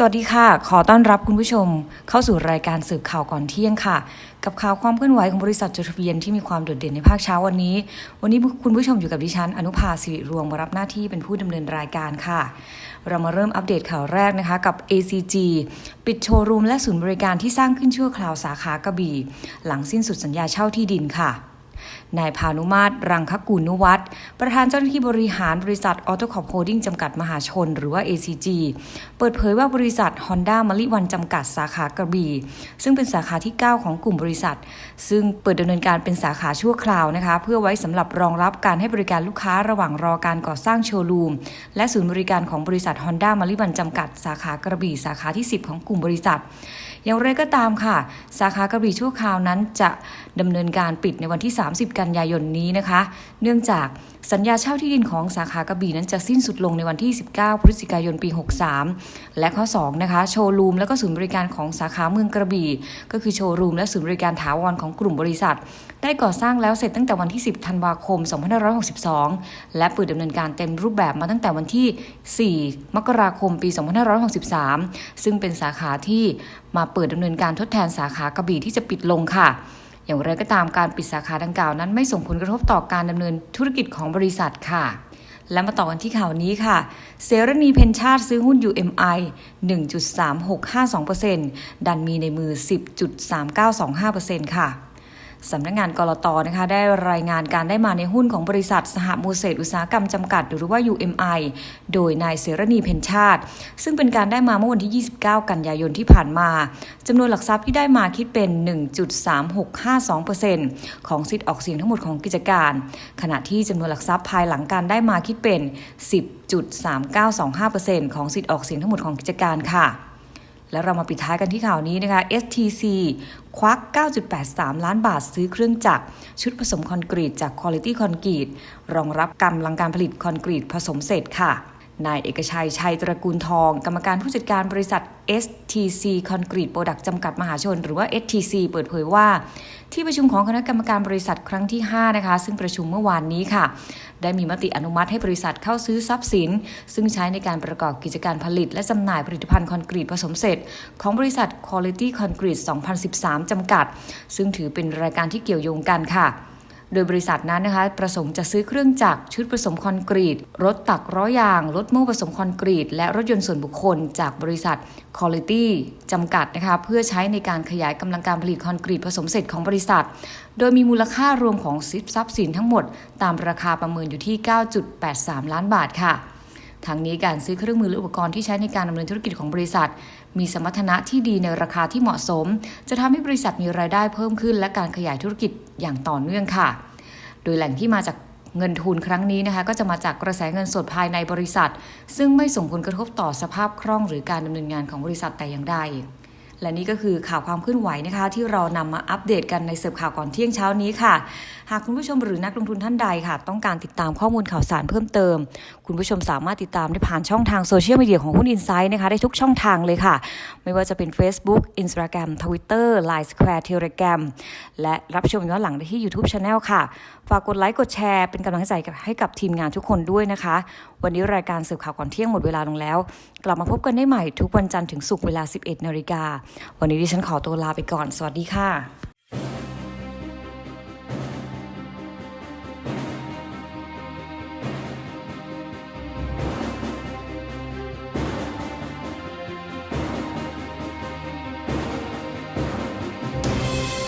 สวัสดีค่ะ ขอต้อนรับคุณผู้ชม เข้าสู่รายการสืบข่าวก่อนเที่ยงค่ะ กับข่าวความเคลื่อนไหวของบริษัทจดทะเบียนที่มีความโดดเด่นในภาคเช้าวันนี้ วันนี้คุณผู้ชมอยู่กับดิฉัน อนุภาสิริรวงมารับหน้าที่เป็นผู้ดำเนินรายการค่ะ เรามาเริ่มอัปเดตข่าวแรกนะคะกับ ACG ปิดโชว์รูมและศูนย์บริการที่สร้างขึ้นชั่วคราวสาขากระบี่ หลังสิ้นสุดสัญญาเช่าที่ดินค่ะ นายพานุมาตรรังคกุลนุวัฒน์ประธานเจ้าหน้าที่บริหารบริษัทออโตคอปโฮดิ้งจำกัดมหาชน หรือว่า ACG เปิดเผยว่าบริษัท Honda มะลิวันจำกัดสาขากระบี่ซึ่งเป็นสาขาที่ 9 ของกลุ่มบริษัท ซึ่งเปิดดำเนินการเป็นสาขาชั่วคราวนะคะ เพื่อไว้สำหรับรองรับการให้บริการลูกค้าระหว่างรอการก่อสร้างโชว์รูม และศูนย์บริการของบริษัท Honda มะลิวันจำกัดสาขากระบี่สาขาที่ 10 ของกลุ่มบริษัท อย่างไรก็ตามค่ะ สาขากระบี่ชั่วคราวนั้นจะดำเนินการปิดในวันที่30 กันยายนนี้นะคะ เนื่องจากสัญญาเช่าที่ดินของสาขากระบี่นั้นจะสิ้นสุดลงในวันที่ 19 พฤศจิกายนปี 63 และข้อ 2 นะคะ โชว์รูมและก็ศูนย์บริการของสาขาเมืองกระบี่ ก็คือโชว์รูมและศูนย์บริการถาวรของกลุ่มบริษัท ได้ก่อสร้างแล้วเสร็จตั้งแต่วันที่ 10 ธันวาคม 2562 และเปิดดำเนินการเต็มรูปแบบมาตั้งแต่วันที่ 4 มกราคมปี 2563 ซึ่งเป็นสาขาที่มาเปิดดำเนินการทดแทนสาขากระบี่ที่จะปิดลงค่ะ อย่างไรก็ตามการปิดสาขาดังกล่าวนั้น ไม่ส่งผลกระทบต่อการดำเนินธุรกิจของบริษัทค่ะ และมาต่อกันที่ข่าวนี้ค่ะเซรณีเพนชาติซื้อหุ้น UMI 1.3652%ดันมีในมือ 10.3925%ค่ะ สำนักงงานกรตนะคะได้รายงานการได้มาในหุ้นของบริษัทสหมูเศษอุตสาหกรรมจำกัด หรือว่า UMI โดยนายเสรณีเพนชาติ ซึ่งเป็นการได้มาเมื่อวันที่ 29 กันยายนที่ผ่านมาจำนวนหลักทรัพย์ที่ได้มาคิดเป็น 1.3652%ของสิทธิ์ออกเสียงทั้งหมดของกิจการ ขณะที่จำนวนหลักทรัพย์ภายหลังการได้มาคิดเป็น 10.3925%ของสิทธิ์ออกเสียงทั้งหมดของกิจการค่ะ และเรามาปิดท้ายกันที่ข่าวนี้นะคะ STC ควัก 9.83 ล้านบาทซื้อเครื่องจักร ชุดผสมคอนกรีตจาก Quality Concrete รองรับกำลังการผลิตคอนกรีตผสมเสร็จค่ะ นายเอกชัย ชัยตระกูลทอง กรรมการผู้จัดการบริษัท STC Concrete Product จำกัดมหาชน หรือว่า STC เปิดเผยว่า ที่ประชุมของคณะกรรมการบริษัทครั้งที่ 5 นะคะ ซึ่งประชุมเมื่อวานนี้ค่ะ ได้มีมติอนุมัติให้บริษัทเข้าซื้อทรัพย์สิน ซึ่งใช้ในการประกอบกิจการผลิต และจำหน่ายผลิตภัณฑ์คอนกรีตผสมเสร็จ ของบริษัท Quality Concrete 2013 จำกัด ซึ่งถือเป็นรายการที่เกี่ยวโยงกันค่ะ โดยบริษัทนั้นนะคะประสงค์จะซื้อเครื่องจักรชุดผสมคอนกรีต รถตักร้อยยาง รถโม่ผสมคอนกรีต และรถยนต์ส่วนบุคคล จากบริษัท Quality จำกัดนะคะเพื่อใช้ในการขยายกำลังการผลิตคอนกรีตผสมเสร็จของบริษัท โดยมีมูลค่ารวมของทรัพย์สินทั้งหมด ตามราคาประเมินอยู่ที่ 9.83 ล้านบาทค่ะทั้งนี้การซื้อเครื่องมือและอุปกรณ์ที่ใช้ในการดำเนินธุรกิจของบริษัท มีสมรรถนะที่ดีในราคาที่เหมาะสม จะทำให้บริษัทมีรายได้เพิ่มขึ้น และการขยายธุรกิจอย่างต่อเนื่องค่ะ โดยแหล่งที่มาจากเงินทุนครั้งนี้นะคะก็จะมาจากกระแสเงินสดภายในบริษัท ซึ่งไม่ส่งผลกระทบต่อสภาพคล่องหรือการดำเนินงานของบริษัทแต่อย่างใด และนี่ก็คือข่าวความเคลื่อนไหวนะคะ ที่เรานำมาอัปเดตกันในเสิร์ฟข่าวก่อนเที่ยงเช้านี้ค่ะ หากคุณผู้ชมหรือนักลงทุนท่านใดค่ะ ต้องการติดตามข้อมูลข่าวสารเพิ่มเติม คุณผู้ชมสามารถติดตามได้ผ่านช่องทางโซเชียลมีเดียของหุ้นอินไซด์นะคะได้ทุกช่องทางเลยค่ะ ไม่ว่าจะเป็น Facebook Instagram Twitter Line Square Telegram และรับชมย้อนหลังได้ที่ YouTube Channel ค่ะ ฝากกดไลค์กดแชร์เป็นกำลังใจให้กับทีมงานทุกคนด้วยนะคะ วันนี้รายการสืบข่าวก่อนเที่ยงหมดเวลาลงแล้ว กลับมาพบกันได้ใหม่ทุกวันจันทร์ถึงศุกร์เวลา 11นาฬิกาวันนี้ดิฉันขอตัวลาไปก่อน สวัสดีค่ะ